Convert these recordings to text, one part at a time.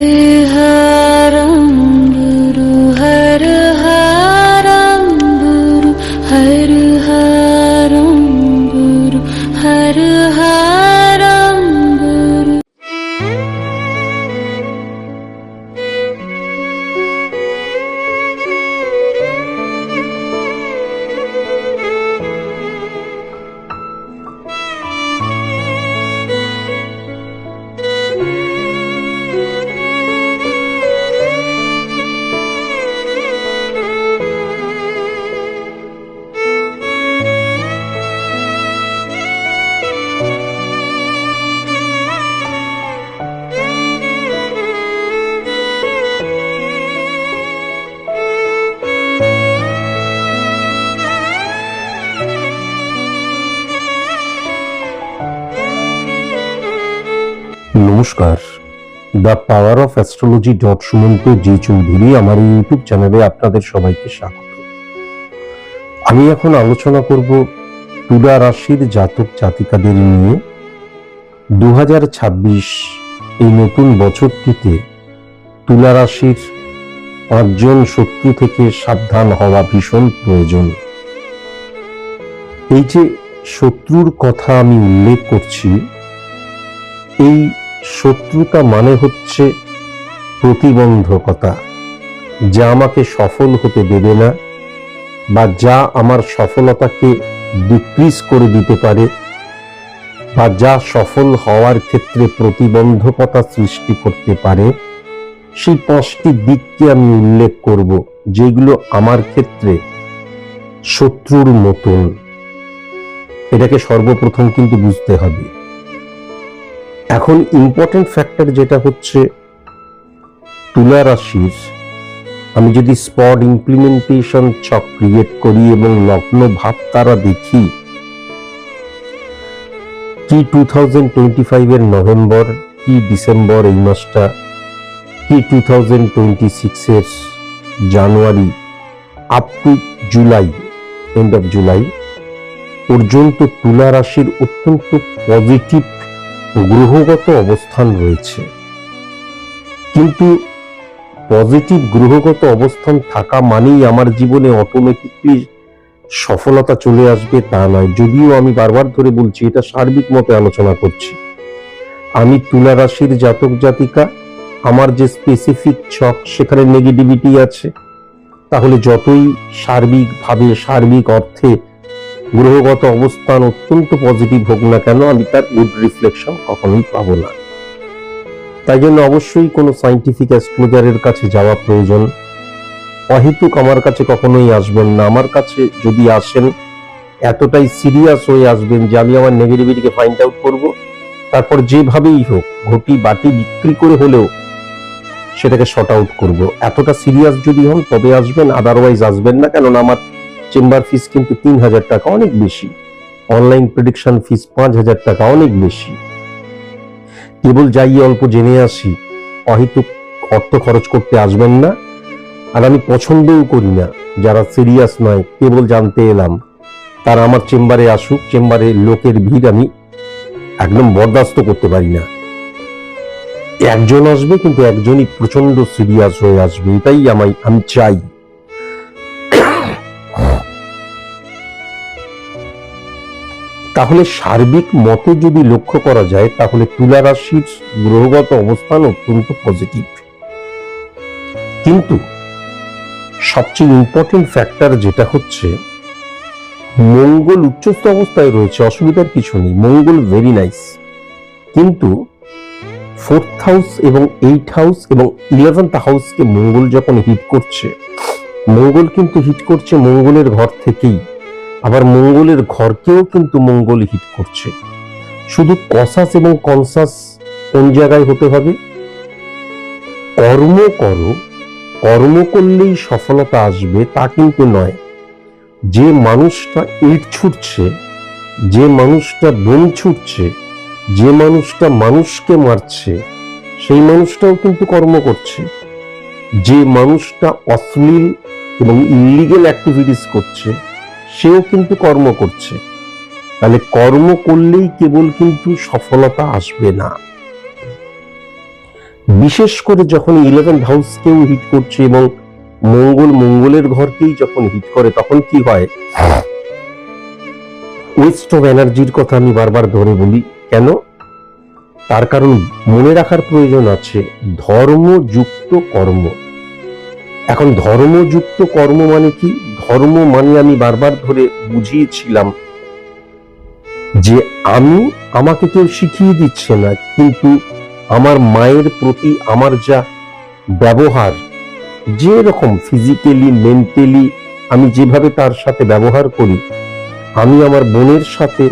你。নমস্কার। The power of astrology dot Sumanta G Chowdhury আমার YouTube চ্যানেলে আপনাদের সবাইকে স্বাগত। আমি এখন আলোচনা করব তুলা রাশির জাতক জাতিকাদের নিয়ে। দু এই নতুন বছরটিতে তুলা রাশির পাঁচজন শত্রু থেকে সাবধান হওয়া ভীষণ প্রয়োজন। এই যে শত্রুর কথা আমি উল্লেখ করছি, এই শত্রুতা মানে হচ্ছে প্রতিবন্ধকতা, যা আমাকে সফল হতে দেবে না বা যা আমার সফলতাকে ডিক্রিজ করে দিতে পারে বা যা সফল হওয়ার ক্ষেত্রে প্রতিবন্ধকতা সৃষ্টি করতে পারে। সেই পাঁচটি দিককে আমি উল্লেখ করব, যেগুলো আমার ক্ষেত্রে শত্রুর মতন। এটাকে সর্বপ্রথম কিন্তু বুঝতে হবে। এখন ইম্পর্টেন্ট ফ্যাক্টর যেটা হচ্ছে তুলা রাশির, আমি যদি স্পট ইমপ্লিমেন্টেশন চক ক্রিয়েট করি এবং লগ্ন ভাব তারা দেখি, কি টু থাউজেন্ড টোয়েন্টি ফাইভের নভেম্বর, কি ডিসেম্বর এই মাসটা, কি টু থাউজেন্ড টোয়েন্টি সিক্সের January up to July end of July পর্যন্ত তুলা রাশির অত্যন্ত পজিটিভ গ্রহগত অবস্থান রয়েছে। কিন্তু পজিটিভ গ্রহগত অবস্থান থাকা মানেই আমার জীবনে অটোমেটিকলি সফলতা চলে আসবে তা নয়। যদিও আমি বারবার ধরে বলছি, এটা সার্বিক মতে আলোচনা করছি। আমি তুলা রাশির জাতক জাতিকা, আমার যে স্পেসিফিক ছক, সেখানে নেগেটিভিটি আছে। তাহলে যতই সার্বিকভাবে, সার্বিক অর্থে গ্রহগত অবস্থান অত্যন্ত পজিটিভ হোক না কেন, আমি তার গুড রিফ্লেকশন কখনোই পাবো না। তাই জন্য অবশ্যই কোনো সাইন্টিফিক অ্যাস্ট্রোলজারের কাছে যাওয়া প্রয়োজন। অহেতুক আমার কাছে কখনোই আসবেন না। আমার কাছে যদি আসেন, এতটাই সিরিয়াস হয়ে আসবেন যে আমি আমার নেগেটিভিটিকে ফাইন্ড আউট করব। তারপর যেভাবেই হোক, ঘটি বাটি বিক্রি করে হলেও সেটাকে শর্ট আউট করব। এতটা সিরিয়াস যদি হন, তবে আসবেন আদারওয়াইজ আসবেন না। কেননা আমার চেম্বার ফিস কিন্তু তিন হাজার টাকা অনেক বেশি। অনলাইন প্রেডিকশন ফিস পাঁচ হাজার টাকা অনেক বেশি। কেবল যাই অল্প জেনে আসি, অহেতুক অর্থ খরচ করতে আসবেন না। আর আমি পছন্দও করি না, যারা সিরিয়াস নয়, কেবল জানতে এলাম। তারা আমার চেম্বারে আসুক, চেম্বারে লোকের ভিড় আমি একদম বরদাস্ত করতে পারি না। একজন আসবে কিন্তু একজনই প্রচণ্ড সিরিয়াস হয়ে আসবে, এটাই আমায়, আমি চাই। তাহলে সার্বিক মতে যদি লক্ষ্য করা যায়, তাহলে তুলা রাশির গ্রহগত অবস্থান অত্যন্ত পজিটিভ কিন্তু সবচেয়ে ইম্পর্টেন্ট ফ্যাক্টর যেটা হচ্ছে, মঙ্গল উচ্চস্থ অবস্থায় রয়েছে, অসুবিধার কিছু নেই, মঙ্গল ভেরি নাইস কিন্তু ফোর্থ হাউস এবং এইট হাউস এবং ইলেভেন্থ হাউসকে মঙ্গল যখন হিট করছে, মঙ্গল কিন্তু হিট করছে মঙ্গলের ঘর থেকেই। আবার মঙ্গলের ঘরকেও কিন্তু মঙ্গল হিট করছে। শুধু কসাস এবং কনসাস কোন জায়গায় হতে হবে? কর্ম করো, কর্ম করলেই সফলতা আসবে তা কিন্তু নয়। যে মানুষটা ইট ছুটছে, যে মানুষটা বোম ছুটছে, যে মানুষটা মানুষকে মারছে, সেই মানুষটাও কিন্তু কর্ম করছে। যে মানুষটা অশ্লীল এবং ইলিগেল অ্যাক্টিভিটিস করছে সেও কিন্তু কর্ম করছে। তাহলে কর্ম করলেই কেবল কিন্তু সফলতা আসবে না। বিশেষ করে যখন ইলেভেন হাউসকেও হিট করছে এবং মঙ্গল মঙ্গলের ঘরকেই যখন হিট করে, তখন কি হয়? ওয়েস্ট অফ এনার্জির কথা আমি বারবার ধরে বলি। কেন? তার কারণ মনে রাখার প্রয়োজন আছে, ধর্মযুক্ত কর্ম। এখন ধর্মযুক্ত কর্ম মানে কি? ধর্ম মানে আমি বারবার ধরে বুঝিয়েছিলাম যে আমি আমাকে কেউ শিখিয়ে দিচ্ছে না, কিন্তু আমার মায়ের প্রতি আমার যা ব্যবহার যে রকম ফিজিক্যালি মেন্টালি আমি যেভাবে তার সাথে ব্যবহার করি, আমি আমার বোনের সাথে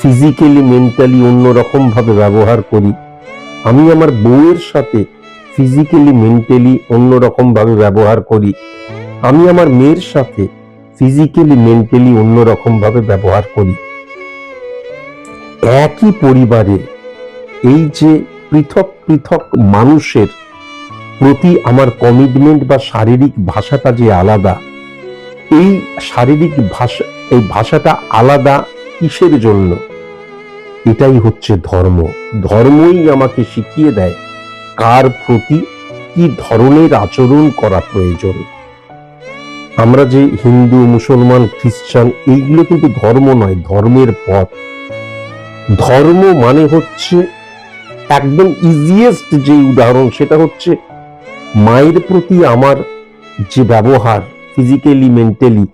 ফিজিক্যালি মেন্টালি অন্যরকম ভাবে ব্যবহার করি, আমি আমার বউয়ের সাথে ফিজিক্যালি মেন্টালি অন্যরকম ভাবে ব্যবহার করি আমি আমার মেয়ের সাথে ফিজিক্যালি মেন্টালি অন্যরকম ভাবে ব্যবহার করি। একই পরিবারে এই যে পৃথক পৃথক মানুষের প্রতি আমার কমিটমেন্ট বা শারীরিক ভাষাটা যে আলাদা, এই শারীরিক ভাষা, এই ভাষাটা আলাদা কিসের জন্য? এটাই হচ্ছে ধর্ম। ধর্মই আমাকে শিখিয়ে দেয় কার প্রতি কি ধরনের আচরণ করা প্রয়োজন। আমরা যে হিন্দু, মুসলমান, খ্রিস্টান, এইগুলো কিন্তু ধর্ম নয়, ধর্মের পথ। ধর্ম মানে হচ্ছে একদম ইজিয়েস্ট যে উদাহরণ, সেটা হচ্ছে মায়ের প্রতি আমার যে ব্যবহার ফিজিক্যালি মেন্টালি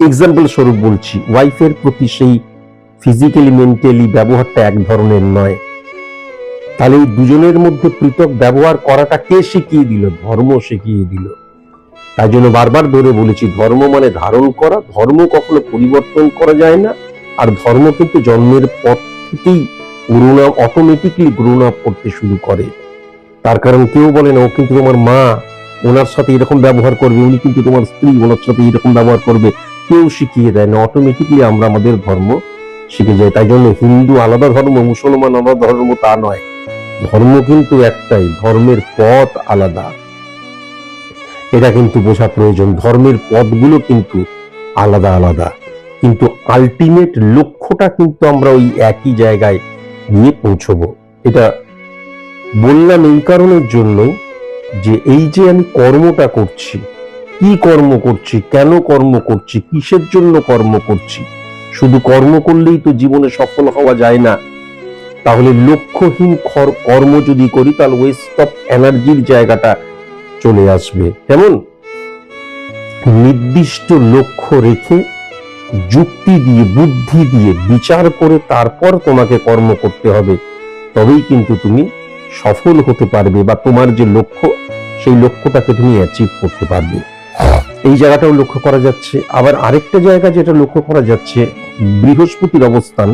এক্সাম্পল স্বরূপ বলছি ওয়াইফের প্রতি সেই ফিজিক্যালি মেন্টালি ব্যবহারটা এক ধরনের নয়। তাহলে এই দুজনের মধ্যে পৃথক ব্যবহার করাটা কে শিখিয়ে দিল? ধর্ম শিখিয়ে দিল। তাই জন্য বারবার ধরে বলেছি, ধর্ম মানে ধারণ করা, ধর্ম কখনো পরিবর্তন করা যায় না। আর ধর্ম কিন্তু জন্মের পর থেকেই অটোমেটিকলি গ্রোন করতে শুরু করে। তার কারণ কেউ বলে না, ও কিন্তু তোমার মা, ওনার সাথে এরকম ব্যবহার করবে, উনি কিন্তু তোমার স্ত্রী, ওনার সাথে এরকম ব্যবহার করবে। কেউ শিখিয়ে দেয় না অটোমেটিকলি আমরা আমাদের ধর্ম শিখে যাই। তাই জন্য হিন্দু আলাদা ধর্ম, মুসলমান আলাদা ধর্ম তা নয়। ধর্ম কিন্তু একটাই, ধর্মের পথ আলাদা। এটা কিন্তু বোঝা প্রয়োজন। ধর্মের পথগুলো কিন্তু আলাদা আলাদা। কিন্তু আলটিমেট লক্ষ্যটা কিন্তু আমরা ওই একই জায়গায় গিয়ে পৌঁছবো। এটা বললাম এই কারণের জন্যই যে এই যে আমি কর্মটা করছি, কি কর্ম করছি, কেন কর্ম করছি, কিসের জন্য কর্ম করছি, শুধু কর্ম করলেই তো জীবনে সফল হওয়া যায় না। তাহলে লক্ষ্যহীন কর্ম যদি করি, তাহলে ওয়েস্ট অফ এনার্জির জায়গাটা চলে আসবে। কেমন? নির্দিষ্ট লক্ষ্য রেখে, যুক্তি দিয়ে, বুদ্ধি দিয়ে, বিচার করে তারপর তোমাকে কর্ম করতে হবে। তবেই কিন্তু তুমি সফল হতে পারবে বা তোমার যে লক্ষ্য, সেই লক্ষ্যটাকে তুমি অ্যাচিভ করতে পারবে। এই জায়গাটাও লক্ষ্য করা যাচ্ছে। আবার আরেকটা জায়গা যেটা লক্ষ্য করা যাচ্ছে, বৃহস্পতির অবস্থান।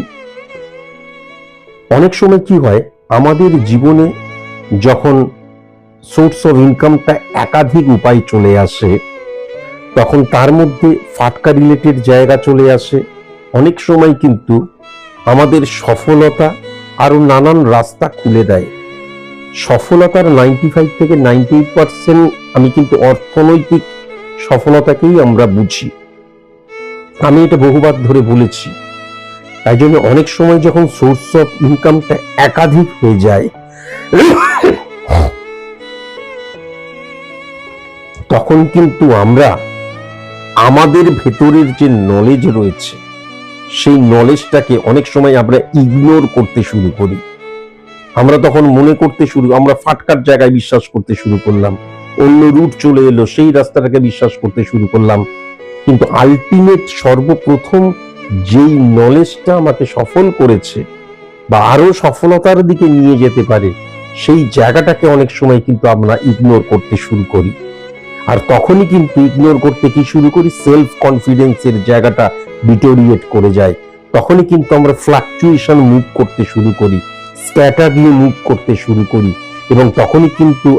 অনেক সময় কি হয়, আমাদের জীবনে যখন সোর্স অফ ইনকামটা একাধিক উপায় চলে আসে। তখন তার মধ্যে ফাটকা রিলেটেড জায়গা চলে আসে। অনেক সময় কিন্তু আমাদের সফলতা আরও নানান রাস্তা খুলে দেয়। সফলতার নাইনটি ফাইভ থেকে নাইনটি এইট পার্সেন্ট আমি কিন্তু অর্থনৈতিক সফলতাকেই আমরা বুঝি। আমি এটা বহুবার ধরে বলেছি। তাই জন্য অনেক সময় যখন সোর্স অফ ইনকামটা একাধিক হয়ে যায় তখন কিন্তু আমরা আমাদের ভেতরের যে নলেজ রয়েছে, সেই নলেজটাকে অনেক সময় আমরা ইগনোর করতে শুরু করি। আমরা তখন মনে করতে শুরু, আমরা ফাটকার জায়গায় বিশ্বাস করতে শুরু করলাম। অন্য রুট চলে এলো, সেই রাস্তাটাকে বিশ্বাস করতে শুরু করলাম। কিন্তু আলটিমেট সর্বপ্রথম যেই নলেজটা আমাকে সফল করেছে বা আরও সফলতার দিকে নিয়ে যেতে পারে, সেই জায়গাটাকে অনেক সময় কিন্তু আমরা ইগনোর করতে শুরু করি। আর তখনই কিন্তু ইগনোর করতে কি শুরু করি? সেলফ কনফিডেন্সের জায়গাটা ডিটোরিয়েট করে যায়। তখনই কিন্তু আমরা ফ্লাকচুয়েশন মুভ করতে শুরু করি স্ক্যাটারলি মুভ করতে শুরু করি এবং তখনই কিন্তু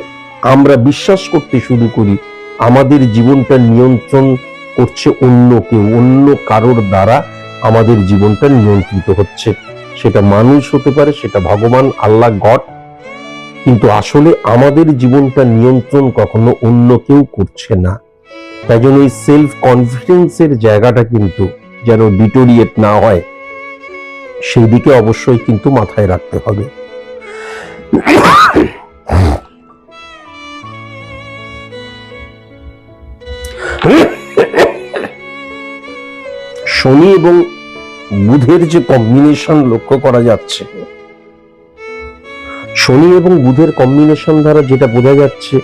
আমরা বিশ্বাস করতে শুরু করি, আমাদের জীবনটা নিয়ন্ত্রণ করছে অন্য কেউ, অন্য কারোর দ্বারা আমাদের জীবনটা নিয়ন্ত্রিত হচ্ছে। সেটা মানুষ হতে পারে, সেটা ভগবান, আল্লাহ, গড কিন্তু আসলে আমাদের জীবনটা নিয়ন্ত্রণ কখনো অন্য কেউ করছে না। তাই জন্য এই সেলফ কনফিডেন্সের জায়গাটা কিন্তু যেন ডিটোরিয়েট না হয়, সেই দিকে অবশ্যই কিন্তু মাথায় রাখতে হবে। শনি এবং বুধের যে কম্বিনেশন লক্ষ্য করা যাচ্ছে শনি এবং বুধের কম্বিনেশন দ্বারা যেটা বোঝা যাচ্ছে,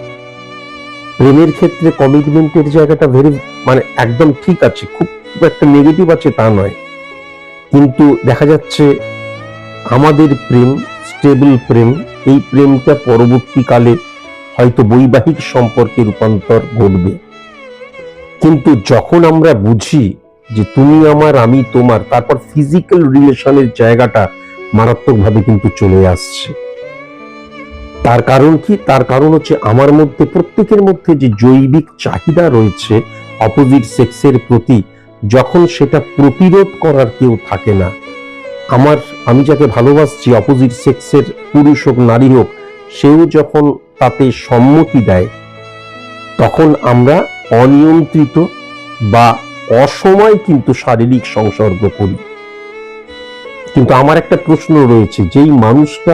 প্রেমের ক্ষেত্রে কমিটমেন্টের জায়গাটা ভেরি মানে একদম ঠিক আছে, খুব একটা নেগেটিভ আছে তা নয়। কিন্তু দেখা যাচ্ছে আমাদের প্রেম স্টেবল প্রেম, এই প্রেমটা পরবর্তীকালে হয়তো বৈবাহিক সম্পর্কে রূপান্তর ঘটবে। কিন্তু যখন আমরা বুঝি যে তুমি আমার, আমি তোমার, তারপর ফিজিক্যাল রিলেশনের জায়গাটা মারাত্মকভাবে কিন্তু চলে আসছে। তার কারণ কি? তার কারণ হচ্ছে আমার মধ্যে, প্রত্যেকের মধ্যে যে জৈবিক চাহিদা রয়েছে অপোজিট সেক্সের প্রতি, যখন সেটা প্রতিরোধ করার কেউ থাকে না। আমার, আমি যাকে ভালোবাসছি অপোজিট সেক্সের পুরুষ হোক, নারী হোক, সেও যখন তাতে সম্মতি দেয়, তখন আমরা অনিয়ন্ত্রিত বা অসময় কিন্তু শারীরিক সংসর্গ করি। কিন্তু আমার একটা প্রশ্ন রয়েছে, যেই মানুষটা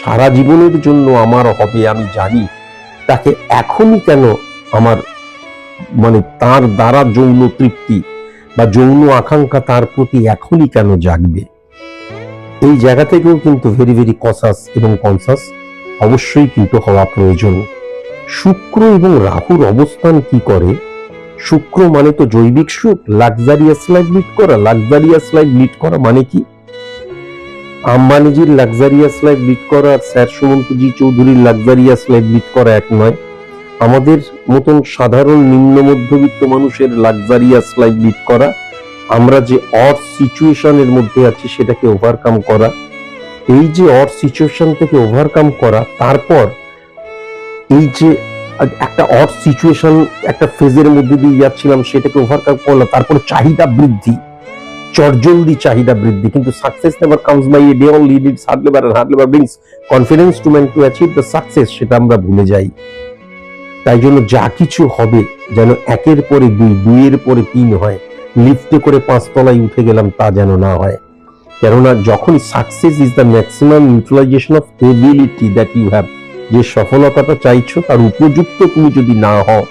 সারা জীবনের জন্য আমার হবে আমি জানি। তাকে এখনই কেন আমার মানে তার দ্বারা যৌন তৃপ্তি বা যৌন আকাঙ্ক্ষা তার প্রতি এখনই কেন জাগবে? এই জায়গা থেকেও কিন্তু ভেরি ভেরি কসাস এবং কনসাস অবশ্যই কিন্তু হওয়া প্রয়োজন। শুক্র এবং রাহুর অবস্থান কি করে? শুক্র মানে তো জৈবিক সুখ লাক্সারিয়াস লাইফ লিড করা। লাক্সারিয়াস লাইফ লিড করা মানে কি? আম্বানিজির লাক্সারিয়াস লাইফ লিড করা আর স্যার সুমন্তজি চৌধুরীর লাক্সারিয়াস লাইফ লিড করা এক নয়। আমাদের মতন সাধারণ নিম্ন মধ্যবিত্ত মানুষের লাক্সারিয়াস লাইফ লিড করা, আমরা যে অড সিচুয়েশনের মধ্যে আছি সেটাকে ওভারকাম করা। এই যে অড সিচুয়েশন থেকে ওভারকাম করা, তারপর এই যে একটা অড সিচুয়েশন একটা ফেজের মধ্যে দিয়ে যাচ্ছিলাম সেটাকে ওভারকাম করলাম, তারপর চাহিদা বৃদ্ধি। চটজলদি চাহিদা বৃদ্ধি। কিন্তু success never comes by a day only it it's hard labour hard labour brings confidence to man to achieve the success সেটা আমরা ভুলে যাই। তাই জন্য যা কিছু হবে, যেন একের পরে দুই, দুইয়ের পরে তিন হয়, লিফটে করে পাঁচতলায় উঠে গেলাম তা যেন না হয়। কেননা যখন success is the maximum utilisation of ability that you have যে সফলতাটা চাইছো, তার উপযুক্ত তুমি যদি না হও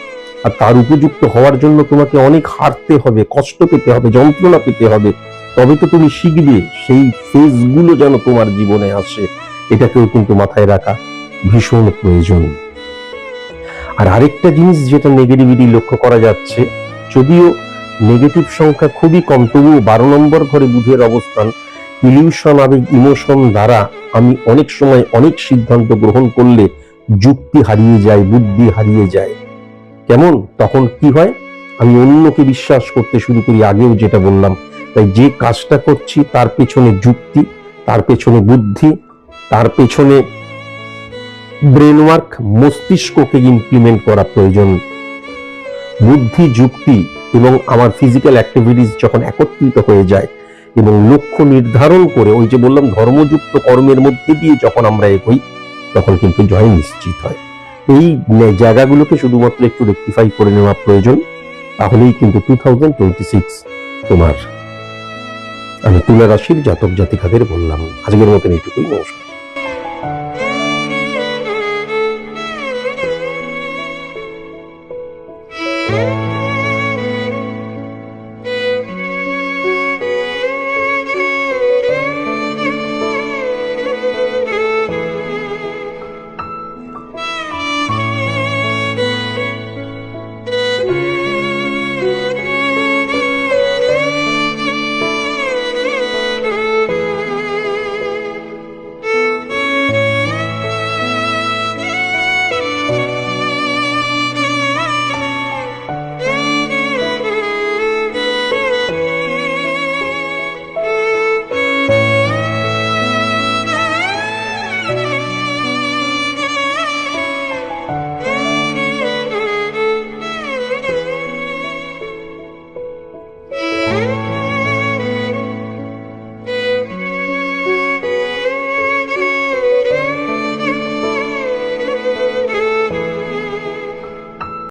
আর তার উপযুক্ত হওয়ার জন্য তোমাকে অনেক হারতে হবে, কষ্ট পেতে হবে, যন্ত্রণা পেতে হবে। তবে তো তুমি শিখবে, সেই ফেজগুলো যেন তোমার জীবনে আসে, এটাকেও কিন্তু মাথায় রাখা ভীষণ প্রয়োজন। আর আরেকটা জিনিস যেটা নেগেটিভিটি লক্ষ্য করা যাচ্ছে, যদিও নেগেটিভ সংখ্যা খুবই কম, তবুও বারো নম্বর ঘরে বুধের অবস্থান ইলিউশন আবেগ ইমোশন দ্বারা আমি অনেক সময় অনেক সিদ্ধান্ত গ্রহণ করলে যুক্তি হারিয়ে যায়, বুদ্ধি হারিয়ে যায়। কেমন? তখন কি হয়? আমি অন্যকে বিশ্বাস করতে শুরু করি, আগেও যেটা বললাম। তাই যে কাজটা করছি, তার পেছনে যুক্তি, তার পেছনে বুদ্ধি, তার পেছনে ব্রেনওয়ার্ক মস্তিষ্ককে ইমপ্লিমেন্ট করা প্রয়োজন। বুদ্ধি, যুক্তি এবং আমার ফিজিক্যাল অ্যাক্টিভিটিস যখন একত্রিত হয়ে যায় এবং লক্ষ্য নির্ধারণ করে, ওই যে বললাম ধর্মযুক্ত কর্মের মধ্যে দিয়ে যখন আমরা এগোই, তখন কিন্তু জয় নিশ্চিত হয়। এই জায়গাগুলোকে শুধুমাত্র একটু রেক্টিফাই করে নেওয়া প্রয়োজন, তাহলেই কিন্তু টু থাউজেন্ড টোয়েন্টি সিক্স তোমার, আমি তুলা রাশির জাতক জাতিকাদের বললাম। আজকের মতন এইটুকুই, নমস্কার।